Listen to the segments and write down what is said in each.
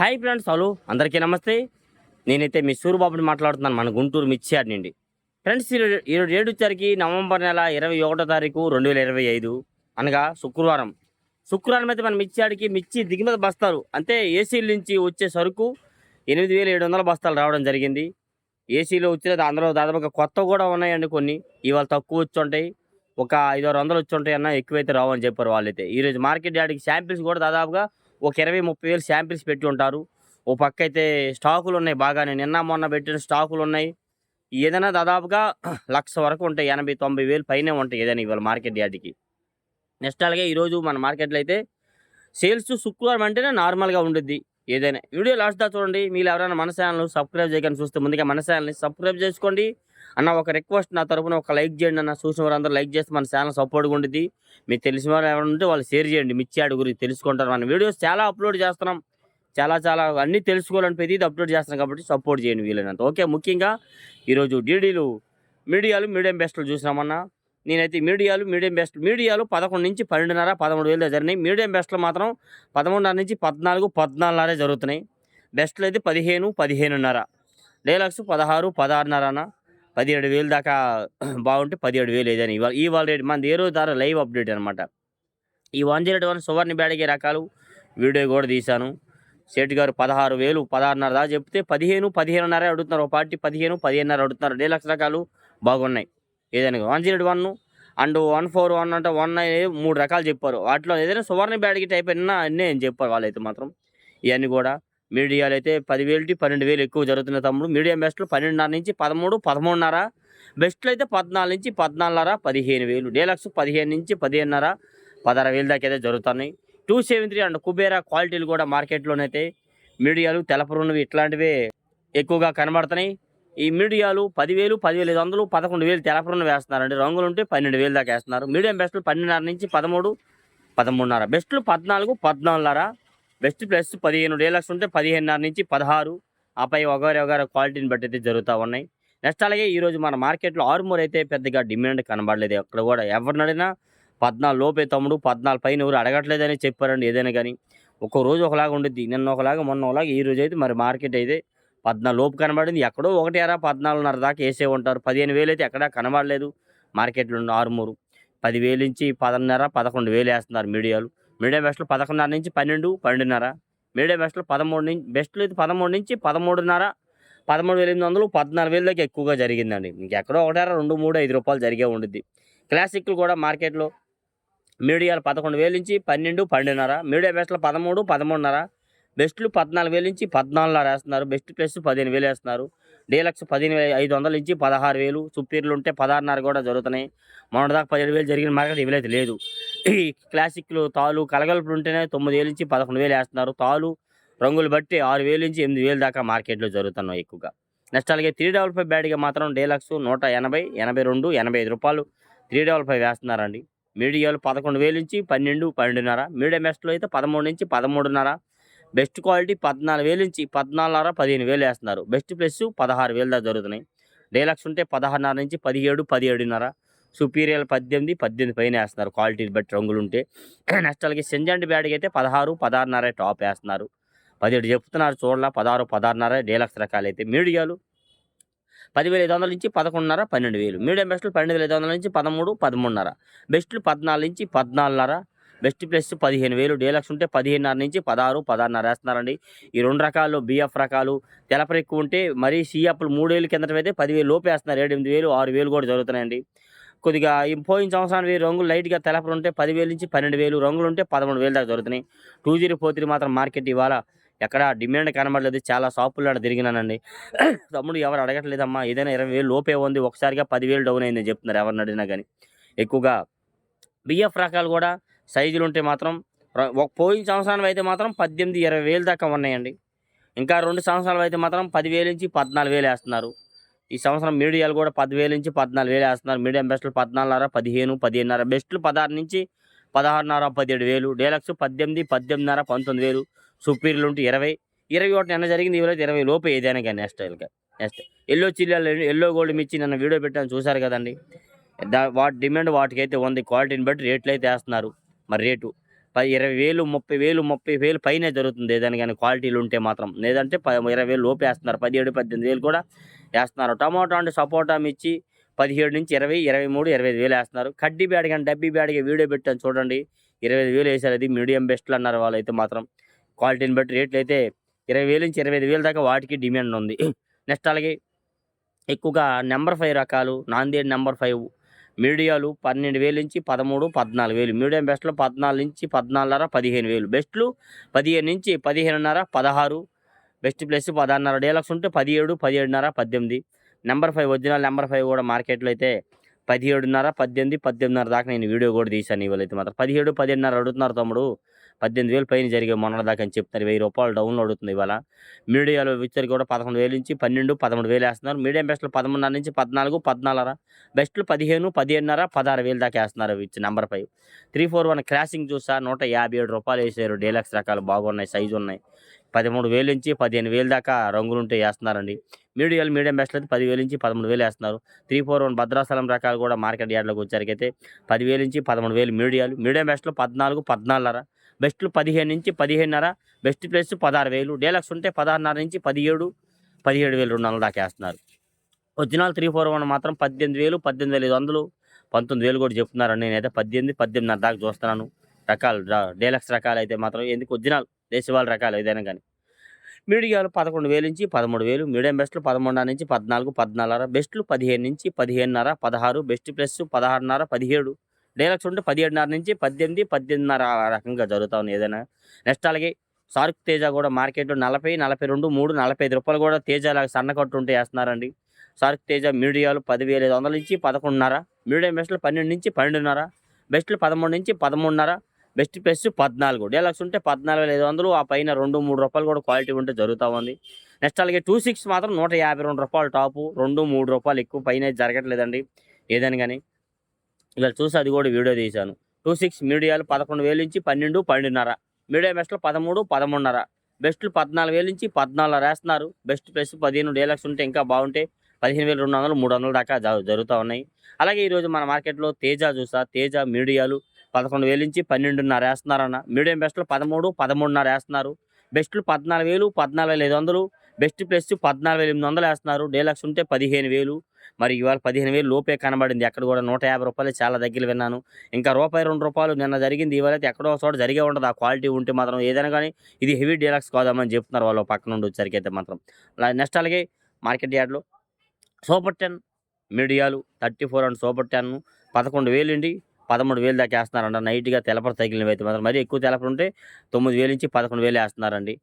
Hi friends hello. అందరికీ నమస్తే. నేనైతే మీ సూరిబాబుని మాట్లాడుతున్నాను మన గుంటూరు మిర్చియాడ్ నుండి. ఫ్రెండ్స్ ఈరోజు ఈరోజు ఏడు తారీఖు నవంబర్ నెల ఇరవై ఒకటో తారీఖు రెండు వేల ఇరవై ఐదు. అనగా శుక్రవారం. శుక్రవారం అయితే మన మిర్చియాడికి మిర్చి దిగుమతి బస్తాలు అంటే ఏసీల నుంచి వచ్చే సరుకు ఎనిమిది వేల ఏడు వందల బస్తాలు రావడం జరిగింది. ఏసీలో వచ్చేది అందులో దాదాపుగా కొత్త కూడా ఉన్నాయండి కొన్ని. ఇవాళ తక్కువ వచ్చి ఉంటాయి. ఒక ఐదు ఆరు వందలు వచ్చి ఉంటాయి అన్న ఎక్కువైతే రావని చెప్పారు వాళ్ళైతే. ఈరోజు మార్కెట్ యార్డ్కి శాంపిల్స్ కూడా దాదాపుగా ఒక ఇరవై ముప్పై వేలు శాంపిల్స్ పెట్టి ఉంటారు. ఓ పక్క అయితే స్టాకులు ఉన్నాయి బాగానే. నిన్న మొన్న పెట్టిన స్టాకులు ఉన్నాయి. ఏదైనా దాదాపుగా లక్ష వరకు ఉంటాయి. ఎనభై తొంభై వేలు పైనే ఉంటాయి ఏదైనా ఇవాళ మార్కెట్ యార్డ్కి నెక్స్ట్ అలాగే ఈరోజు మన మార్కెట్లో అయితే సేల్స్ శుక్రవారం అంటేనే నార్మల్గా ఉండుద్ది ఏదైనా. వీడియో లాస్ట్ దా చూడండి. మీరు ఎవరైనా మన ఛానల్ సబ్స్క్రైబ్ చేయకుండా చూస్తే ముందుగా మన ఛానల్ని సబ్స్క్రైబ్ చేసుకోండి. అన్న ఒక రిక్వెస్ట్ నా తరపున ఒక లైక్ చేయండి అన్న చూసిన వారందరూ లైక్ చేస్తే మన ఛానల్ సపోర్ట్గా ఉంటుంది. మీకు తెలిసిన వారు ఎవరు ఉంటే వాళ్ళు షేర్ చేయండి మిచ్చాడు గురించి తెలుసుకుంటారు. మన వీడియోస్ చాలా అప్లోడ్ చేస్తున్నాం. చాలా చాలా అన్నీ తెలుసుకోవాలని ప్రతిదీ అప్లోడ్ చేస్తున్నాం కాబట్టి సపోర్ట్ చేయండి వీలైనంత. ఓకే ముఖ్యంగా ఈరోజు డీడీలు మీడియాలు మీడియం బెస్ట్లు చూసినామన్నా నేనైతే మీడియాలు మీడియం బెస్ట్ మీడియాలు పదకొండు నుంచి పన్నెండున్నర పదమూడు వేలు జరిగినాయి. మీడియం బెస్ట్లు మాత్రం పదమూడున్నర నుంచి పద్నాలుగు పద్నాలుగున్నరే జరుగుతున్నాయి. బెస్ట్లు అయితే పదిహేను పదిహేనున్నర. డైలాక్స్ పదహారు పదహారున్నరన పదిహేడు వేలు దాకా బాగుంటే పదిహేడు వేలు ఏదైనా ఇవాళ ఇవాళ రేటు మనది ఏ రోజు ధర లైవ్ అప్డేట్ అనమాట ఈ one zero one Suvarna Byadgi రకాలు వీడియో కూడా తీశాను. సేట్ గారు పదహారు వేలు పదహారున్నర దాకా చెప్తే పదిహేను పదిహేనున్నర అడుగుతున్నారు. ఒక పార్టీ పదిహేను పదిహేనున్నర అడుగుతున్నారు. రెండు లక్షల రకాలు బాగున్నాయి. ఏదైనా one zero one and one four one అంటే వన్ మూడు రకాలు చెప్పారు. వాటిలో ఏదైనా సువర్ణ బ్యాడ్కి టైప్ అయినా అన్నీ అని చెప్పారు వాళ్ళైతే మాత్రం. ఇవన్నీ కూడా మీడియాలు అయితే పదివేలు పన్నెండు వేలు ఎక్కువ జరుగుతున్నాయి తమ్ముడు. మీడియం బెస్ట్లు పన్నెండున్నర నుంచి పదమూడు పదమూడున్నర. బెస్ట్లు అయితే పద్నాలుగు నుంచి పద్నాలుగున్నర పదిహేను వేలు డీలక్స్ పదిహేను నుంచి పదిహేనున్నర పదహారు వేలు దాకా అయితే జరుగుతున్నాయి. Two seven three and Kubera క్వాలిటీలు కూడా మార్కెట్లోనైతే మీడియాలు తెలపరున్నవి ఇట్లాంటివే ఎక్కువగా కనబడుతున్నాయి. ఈ మీడియాలు పదివేలు పదివేలు ఐదు వందలు పదకొండు వేలు తెలపరున్న వేస్తున్నారండి. రంగులు ఉంటే పన్నెండు వేలు దాకా వేస్తున్నారు. మీడియం బెస్ట్లు పన్నెండున్నర నుంచి పదమూడు పదమూడున్నర. బెస్ట్లు పద్నాలుగు పద్నాలుగున్నర బెస్ట్ ప్లస్ పదిహేను డేలక్స్ ఉంటే పదిహేనున్నర నుంచి పదహారు. ఆపై ఒకరి ఒకరి క్వాలిటీని బట్టి అయితే జరుగుతూ ఉన్నాయి. నెక్స్ట్ అలాగే ఈరోజు మన మార్కెట్లో ఆరుమూర్ అయితే పెద్దగా డిమాండ్ కనబడలేదు. అక్కడ కూడా ఎవరినడినా పద్నాలుగు లోపే తమ్ముడు పద్నాలుగు పైన ఎవరు అడగట్లేదని చెప్పారండి ఏదైనా కానీ. ఒక్కో రోజు ఒకలాగా ఉండిద్ది. నిన్న ఒకలాగా మొన్న ఒకలాగా ఈ రోజు అయితే మరి మార్కెట్ అయితే పద్నాలుగు లోపు కనబడింది. ఎక్కడో ఒకటి అరా పద్నాలుగున్నర దాకా వేసే ఉంటారు. పదిహేను వేలు అయితే ఎక్కడా కనబడలేదు. మార్కెట్లో ఉన్న ఆరుమూరు. పదివేలు నుంచి పదన్నర పదకొండు వేలు వేస్తున్నారు మీడియాలు. మీడియం బెస్ట్లో పదకొండున్నర నుంచి పన్నెండు పన్నెండున్నర. మీడియం బెస్ట్లో పదమూడు నుంచి బెస్ట్లు అయితే పదమూడు నుంచి పదమూడున్నర పదమూడు వేల ఎనిమిది వందలు పద్నాలుగు వేల దాకా ఎక్కువగా జరిగిందండి. ఇంకెక్కడో ఒకటారా రెండు మూడు ఐదు రూపాయలు జరిగే ఉండిద్ది. క్లాసిక్లు కూడా మార్కెట్లో. మీడియాలు పదకొండు వేల నుంచి పన్నెండు పన్నెండున్నర. మీడియం బెస్ట్లో పదమూడు పదమూడున్నర. బెస్ట్లు పద్నాలుగు వేల నుంచి పద్నాలుగున్నర వేస్తున్నారు. బెస్ట్ ప్లస్ పదిహేను వేలు వేస్తున్నారు. డీలక్స్ పదిహేను వేల ఐదు వందల నుంచి పదహారు వేలు. సుపీరియర్లు ఉంటే పదహారున్నర కూడా జరుగుతున్నాయి. మొన్నటిదాకా పదిహేడు వేలు జరిగిన మార్కెట్ ఇవ్వలేదు లేదు. ఈ క్లాసిక్లు తాలు కలగలుపులు ఉంటేనే తొమ్మిది వేల నుంచి పదకొండు వేలు వేస్తున్నారు. తాలు రంగులు బట్టి ఆరు వేలు నుంచి ఎనిమిది వేలు దాకా మార్కెట్లో జరుగుతున్నాయి ఎక్కువగా. నెక్స్ట్ అలాగే త్రీ డబల్ ఫైవ్ బ్యాడ్గా మాత్రం డేలక్స్ నూట ఎనభై ఎనభై రెండు ఎనభై ఐదు రూపాయలు త్రీ డబల్ ఫైవ్ వేస్తున్నారండి. మీడియాలు పదకొండు వేలు నుంచి పన్నెండు పన్నెండున్నర మీడియం బెస్ట్లో అయితే పదమూడు నుంచి పదమూడున్నర బెస్ట్ క్వాలిటీ పద్నాలుగు వేలు నుంచి పద్నాలుగున్నర పదిహేను వేలు వేస్తున్నారు. బెస్ట్ ప్లస్ పదహారు వేలు దాకా జరుగుతున్నాయి. డేలక్స్ ఉంటే పదహారున్నర నుంచి పదిహేడు పదిహేడున్నర సుపీరియల్ పద్దెనిమిది పద్దెనిమిది పైన వేస్తున్నారు. క్వాలిటీని బట్టి రంగులు ఉంటే నెక్స్ట్ అలాగే సెంజండ్ బ్యాడ్కి అయితే పదహారు పదహారున్నర టాప్ వేస్తున్నారు. పదిహేడు చెప్తున్నారు చూడాల పదహారు పదహారున్నర డీలక్స్ రకాలు అయితే మీడియాలు పదివేల ఐదు వందల నుంచి పదకొండున్నర పన్నెండు వేలు మీడియం బెస్ట్లు పన్నెండు వేల ఐదు వందల నుంచి పదమూడు పదమూడున్నర. బెస్ట్లు పద్నాలుగు నుంచి పద్నాలుగున్నర. బెస్ట్ ప్లస్ పదిహేను వేలు డీలక్స్ ఉంటే పదిహేనున్నర నుంచి పదహారు పదహారున్నర వేస్తున్నారండి. ఈ రెండు రకాలు బిఎఫ్ రకాలు తెలపర ఎక్కువ ఉంటే మరీ సిఎఫ్లు మూడేళ్ళు కిందట అయితే పదివేలు లోపు వేస్తున్నారు. ఏడెనిమిది వేలు ఆరు వేలు కూడా జరుగుతున్నాయండి. కొద్దిగా ఈ పోయిన సంవత్సరానికి రంగులు లైట్గా తెలపలు ఉంటే పదివేలు నుంచి పన్నెండు వేలు రంగులు ఉంటే పదమూడు వేలు దాకా జరుగుతున్నాయి టూ జీరో ఫోర్ త్రీ మాత్రం మార్కెట్ ఇవాళ ఎక్కడ డిమాండ్ కనబడలేదు. చాలా షాపుల్లో తిరిగినానండి. తమ్ముడు ఎవరు అడగట్లేదమ్మా ఏదైనా ఇరవై వేలు లోపే ఉంది. ఒకసారిగా పదివేలు డౌన్ అయిందని చెప్తున్నారు ఎవరిని అడిగినా కానీ ఎక్కువగా బిఎఫ్ రకాలు కూడా సైజులు ఉంటే మాత్రం ఒక పోయిన సంవత్సరానికి అయితే మాత్రం పద్దెనిమిది ఇరవై వేలు దాకా ఉన్నాయండి. ఇంకా రెండు సంవత్సరాలు అయితే మాత్రం పదివేలు నుంచి పద్నాలుగు వేలు వేస్తున్నారు. ఈ సంవత్సరం మీడియాలు కూడా పదివేలు నుంచి పద్నాలుగు వేలు వేస్తున్నారు. మీడియం బెస్ట్లు పద్నాలుగున్నర పదిహేను పదిహేనున్నర బెస్ట్లు పదహారు నుంచి పదహారున్నర పదిహేడు వేలు. డీలక్స్ పద్దెనిమిది పద్దెనిమిదిన్నర పంతొమ్మిది వేలు. సుపీరియర్లు ఉంటే ఇరవై. ఇరవై ఒకటి నిన్న జరిగింది. ఇవ్వలేదు ఇరవై లోపు ఏదైనా కానీ నెక్స్ట్ ఇక నెక్స్ట్ ఎల్లో చిల్లాలు ఎల్లో గోల్డ్ మిర్చి నన్ను వీడియో పెట్టాను. చూసారు కదండి. దా వాటి డిమాండ్ వాటికైతే ఉంది. క్వాలిటీని బట్టి రేట్లు అయితే వేస్తున్నారు. మరి రేటు. పది ఇరవై వేలు ముప్పై వేలు ముప్పై వేలు పైన జరుగుతుంది. ఏదైనా కానీ క్వాలిటీలు ఉంటే మాత్రం. లేదంటే ప ఇరవై వేలు లోపు వేస్తున్నారు. పదిహేడు పద్దెనిమిది వేలు కూడా వేస్తున్నారు. టమాటో అంటే సపోటా మిర్చి పదిహేడు నుంచి ఇరవై ఇరవై మూడు ఇరవై ఐదు వేలు వేస్తున్నారు. కడ్డీ బ్యాడ్ కానీ డబ్బీ బ్యాడ్గా వీడియో పెట్టాను చూడండి. ఇరవై ఐదు వేలు వేసారు అది మీడియం బెస్ట్లు అన్నారు వాళ్ళైతే మాత్రం. క్వాలిటీని బట్టి రేట్లు అయితే ఇరవై వేలు నుంచి ఇరవై ఐదు వేలు దాకా వాటికి డిమాండ్ ఉంది. నెక్స్ట్ అలాగే ఎక్కువగా నెంబర్ ఫైవ్ రకాలు నాందేడ్ నెంబర్ ఫైవ్ మీడియాలు పన్నెండు వేలు నుంచి పదమూడు పద్నాలుగు వేలు. మీడియం బెస్ట్లు పద్నాలుగు నుంచి పద్నాలుగున్నర పదిహేను వేలు. బెస్ట్లు పదిహేను నుంచి పదిహేనున్నర పదహారు బెస్ట్ ప్లస్ పదహారున్నర డీలక్స్ ఉంటే పదిహేడు పదిహేడున్నర పద్దెనిమిది. Number five original number five కూడా మార్కెట్లో అయితే పదిహేడున్నర పద్దెనిమిది పద్దెనిమిదిన్నర దాకా నేను వీడియో కూడా తీశాను ఇవాళ అయితే మాత్రం. పదిహేడు పదిహేడున్నర అడుగుతున్నారు తమ్ముడు. పద్దెనిమిది వేలు పైన జరిగే మొన్న దాకా అని చెప్తున్నారు. వెయ్యి రూపాయలు డౌన్లో అవుతుంది ఇవాళ. మీడియాలో విచ్చరికి కూడా పదకొండు వేలు నుంచి పన్నెండు పదమూడు వేలు వేస్తున్నారు. మీడియం బెస్ట్లు పదమూడున్నర నుంచి పద్నాలుగు పద్నాలుగున్నర. బెస్ట్లు పదిహేను పదిహేనున్నర పదహారు వేలు దాకా వేస్తున్నారు ఇచ్చి number five. Three four one crossing చూసా నూట యాభై ఏడు రూపాయలు వేసారు. డీలక్స్ రకాలు బాగున్నాయి సైజు ఉన్నాయి. పదమూడు వేలు నుంచి పదిహేను వేలు దాకా రంగులు ఉంటే వేస్తున్నారండి. మీడియాలు మీడియం బెస్ట్లు అయితే పదివేలు నుంచి పదమూడు వేలు వేస్తున్నారు. త్రీ ఫోర్ వన్ భద్రాచలం రకాలు కూడా మార్కెట్ యార్డ్లోకి వచ్చారికైతే పదివేలు నుంచి పదమూడు వేలు మీడియాలు. మీడియం బెస్ట్లు పద్నాలుగు పద్నాలుగున్నర. బెస్ట్లు పదిహేను నుంచి పదిహేనున్నర బెస్ట్ ప్లస్ పదహారు వేలు. డీలక్స్ ఉంటే పదహారున్నర నుంచి పదిహేడు పదిహేడు వేలు రెండు వందలు దాకా వేస్తున్నారు. ఒరిజినల్ త్రీ ఫోర్ వన్ మాత్రం పద్దెనిమిది వేలు పద్దెనిమిది వేల ఐదు వందలు. పంతొమ్మిది వేలు కూడా చెప్తున్నారు నేనైతే పద్దెనిమిది పద్దెనిమిదిన్నర దాకా చూస్తున్నాను. రకాలు రా- డీలక్స్ రకాలు అయితే మాత్రం ఎందుకు ఒరిజినల్ దేశవాళ రకాలు ఏదైనా కానీ. మీడియాలు పదకొండు వేలు నుంచి పదమూడు వేలు మీడియం బెస్ట్లు పదమూడున్నర నుంచి పద్నాలుగు పద్నాలుగున్నర బెస్ట్లు పదిహేను నుంచి పదిహేనున్నర పదహారు బెస్ట్ ప్లస్ పదహారున్నర పదిహేడు. డైలాగ్స్ ఉంటే పదిహేడున్నర నుంచి పద్దెనిమిది పద్దెనిమిదిన్నర రకంగా జరుగుతా ఉంది ఏదైనా. నెక్స్ట్ అలాగే సార్క్ తేజ కూడా మార్కెట్లో నలభై నలభై రెండు మూడు నలభై ఐదు రూపాయలు కూడా తేజ లాగా సన్నకట్టు ఉంటే వేస్తున్నారండి. సార్క్ తేజ మీడియాలు పదివేల ఐదు వందల నుంచి పదకొండున్నర మీడియం బెస్ట్లు పన్నెండు నుంచి పన్నెండున్నర బెస్ట్లు పదమూడు నుంచి పదమూడున్నర బెస్ట్ ప్లస్ పద్నాలుగు. డీలక్స్ ఉంటే పద్నాలుగు వేల ఐదు వందలు ఆ పైన రెండు మూడు రూపాయలు కూడా క్వాలిటీ ఉంటే జరుగుతూ ఉంది. నెక్స్ట్ అలాగే టూ సిక్స్ మాత్రం నూట యాభై రెండు రూపాయలు టాపు రెండు మూడు రూపాయలు ఎక్కువ పైన జరగట్లేదండి. ఏదని కానీ ఇలా చూసి అది కూడా వీడియో తీశాను. టూ సిక్స్ మీడియాలు పదకొండు వేలు నుంచి పన్నెండు పన్నెండున్నర. మీడియం బెస్ట్లు పదమూడు పదమూడున్నర. బెస్ట్లు పద్నాలుగు వేలు నుంచి పద్నాలుగు వేస్తున్నారు. బెస్ట్ ప్లస్ పదిహేను డీలక్స్ ఉంటే ఇంకా బాగుంటే పదిహేను వేలు రెండు వందలు మూడు వందల దాకా జరుగుతూ ఉన్నాయి. అలాగే ఈరోజు మన మార్కెట్లో తేజ చూసా. తేజ మీడియాలు పదకొండు వేలు నుంచి పన్నెండున్నర వేస్తున్నారన్న. మీడియం బెస్ట్లు పదమూడు పదమూడున్నర వేస్తున్నారు. బెస్ట్లు పద్నాలుగు వేలు పద్నాలుగు వేల ఐదు వందలు బెస్ట్ ప్లస్ పద్నాలుగు వేల ఎనిమిది వందలు వేస్తున్నారు. డీలక్స్ ఉంటే పదిహేను వేలు. మరి ఇవాళ పదిహేను వేలు లోపే కనబడింది. అక్కడ కూడా నూట యాభై రూపాయలు చాలా దగ్గర విన్నాను. ఇంకా రూపాయి రెండు రూపాయలు నిన్న జరిగింది. ఇవాళ అయితే ఎక్కడో చోట జరిగే ఉండదు. ఆ క్వాలిటీ ఉంటే మాత్రం ఏదైనా కానీ ఇది హెవీ డీలక్స్ కాదామని చెప్తున్నారు వాళ్ళు పక్క నుండి వచ్చరికి అయితే మాత్రం. నెక్స్ట్ అలాగే మార్కెట్ యార్డ్లో సూపర్ టెన్ మీడియాలు thirty four and super ten పదకొండు వేలు అండి. పదమూడు వేలు దాకా వేస్తున్నారంట. నైట్గా తెలపర తగిలినవి అయితే మాత్రం. మరి ఎక్కువ తెలపర ఉంటే తొమ్మిది వేలు నుంచి పదకొండు వేలు వేస్తున్నారండి.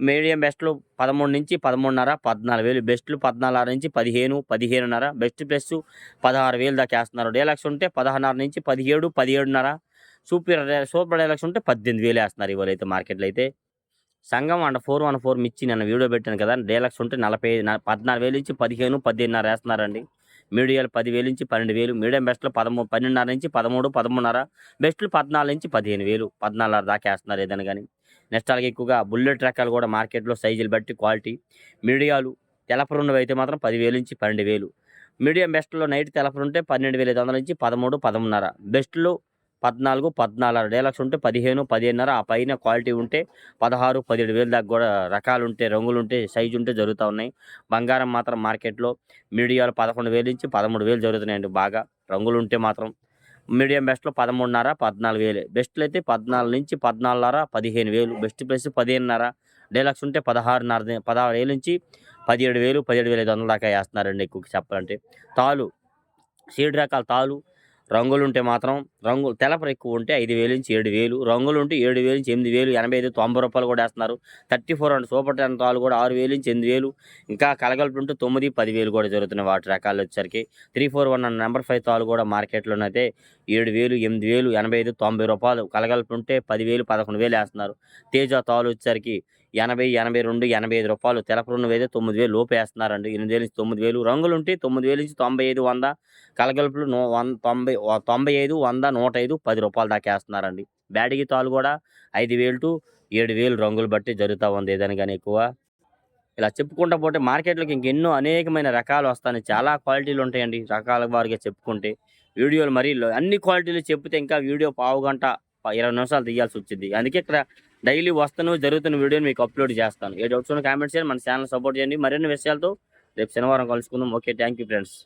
మీడియం బెస్ట్లు పదమూడు నుంచి పదమూడున్నర పద్నాలుగు వేలు. బెస్ట్లు పద్నాలుగు నుంచి పదిహేను పదిహేనున్నర. బెస్ట్ ప్లస్ పదహారు వేలు దాకా వేస్తున్నారు. డీలక్స్ ఉంటే పదహారున్నర నుంచి పదిహేడు పదిహేడున్నర. సూపర్ సూపర్ డీలక్స్ ఉంటే పద్దెనిమిది వేలు వేస్తున్నారు ఇవాళ అయితే మార్కెట్లో అయితే. సంఘం అండ్ ఫోర్ వన్ ఫోర్ మిచ్చి నేను వీడియో పెట్టాను కదా. డీలక్స్ ఉంటే నలభై పద్నాలుగు వేలు నుంచి పదిహేను పద్దెనిమిదిన్నర వేస్తున్నారండి. మీడియాలు పదివేలు నుంచి పన్నెండు వేలు. మీడియం బెస్ట్లు పదమూడు పన్నెండున్నర నుంచి పదమూడు పదమూడున్నర. బెస్ట్లు పద్నాలుగు నుంచి పదిహేను వేలు పద్నాలుగున్నర దాకా వేస్తున్నారు ఏదైనా కానీ. నెక్స్ట్ అలాగే ఎక్కువగా బుల్లెట్ రకాలు కూడా మార్కెట్లో సైజులు బట్టి క్వాలిటీ. మీడియాలు తెలపరున్నవి అయితే మాత్రం పదివేలు నుంచి పన్నెండు వేలు మీడియం బెస్ట్లో నైట్ తెలపరు ఉంటే పన్నెండు వేల ఐదు వందల నుంచి పదమూడు పదమూన్నర. బెస్ట్లో పద్నాలుగు పద్నాలుగు డేలక్స్ ఉంటే పదిహేను పదిహేనున్నర. ఆ పైన క్వాలిటీ ఉంటే పదహారు పదిహేడు వేలు దాకా కూడా రకాలు ఉంటే రంగులు ఉంటే సైజు ఉంటే జరుగుతూ ఉన్నాయి. బంగారం మాత్రం మార్కెట్లో మీడియాలు పదకొండు వేలు నుంచి పదమూడు వేలు జరుగుతున్నాయండి బాగా. రంగులు ఉంటే మాత్రం మీడియం బెస్ట్లో పదమూడున్నర పద్నాలుగు వేలు. బెస్ట్లు అయితే పద్నాలుగు నుంచి పద్నాలుగున్నర పదిహేను వేలు. Best plus పదిహేనున్నర. డీలక్స్ ఉంటే పదహారున్నర పదహారు వేలు నుంచి పదిహేడు వేలు పదిహేడు వేల ఐదు వందల దాకా వేస్తున్నారండి ఎక్కువ చెప్పాలంటే. తాలు. సీడ్ రకాల తాలు. రంగులు ఉంటే మాత్రం రంగు తెలపర ఎక్కువ ఉంటే ఐదు వేలు నుంచి ఏడు వేలు రంగులు ఉంటే ఏడు వేలు నుంచి ఎనిమిది వేలు ఎనభై ఐదు తొంభై రూపాయలు కూడా వేస్తున్నారు. Thirty four and super ten తాలు కూడా ఆరు వేలు నుంచి ఎనిమిది వేలు ఇంకా కలగలుపు ఉంటే తొమ్మిది పదివేలు కూడా జరుగుతున్నాయి వాటి రకాలు వచ్చేసరికి. Three four one and number five తాలు కూడా మార్కెట్లోనైతే ఏడు వేలు ఎనిమిది వేలు ఎనభై ఐదు తొంభై రూపాయలు కలగలుపు ఉంటే పదివేలు పదకొండు వేలు వేస్తున్నారు. తేజ తాలు వచ్చేసరికి ఎనభై ఎనభై రెండు ఎనభై ఐదు రూపాయలు తెలపరున్నవి అయితే తొమ్మిది వేలు లోపు వేస్తున్నారండి ఎనిమిది వేలు నుంచి తొమ్మిది వేలు రంగులు ఉంటే తొమ్మిది వేలు నుంచి తొంభై ఐదు వంద కలగలుపులు నూ వంద తొంభై తొంభై ఐదు వంద నూట ఐదు పది రూపాయలు దాకా వేస్తున్నారండి. బ్యాడిగి తాలు కూడా ఐదు వేలు టు ఏడు వేలు రంగులు బట్టి జరుగుతూ ఉంది ఏదైనా కానీ ఎక్కువ. ఇలా చెప్పుకుంటా పోతే మార్కెట్లోకి ఇంకెన్నో అనేకమైన రకాలు వస్తాయి. చాలా క్వాలిటీలు ఉంటాయండి రకాల వారిగా చెప్పుకుంటే. వీడియోలు మరీ అన్ని క్వాలిటీలు చెప్తే ఇంకా వీడియో పావు గంట ఇరవై నిమిషాలు తీయాల్సి వచ్చింది. అందుకే ఇక్కడ డైలీ వస్తాను జరుగుతున్న వీడియోని మీకు అప్లోడ్ చేస్తాను. ఏ డౌట్స్ ఉన్న కామెంట్స్ చేయండి మన ఛానల్ సపోర్ట్ చేయండి. మరిన్ని విషయాలతో రేపు శనివారం కలుసుకుందాం. Okay thank you friends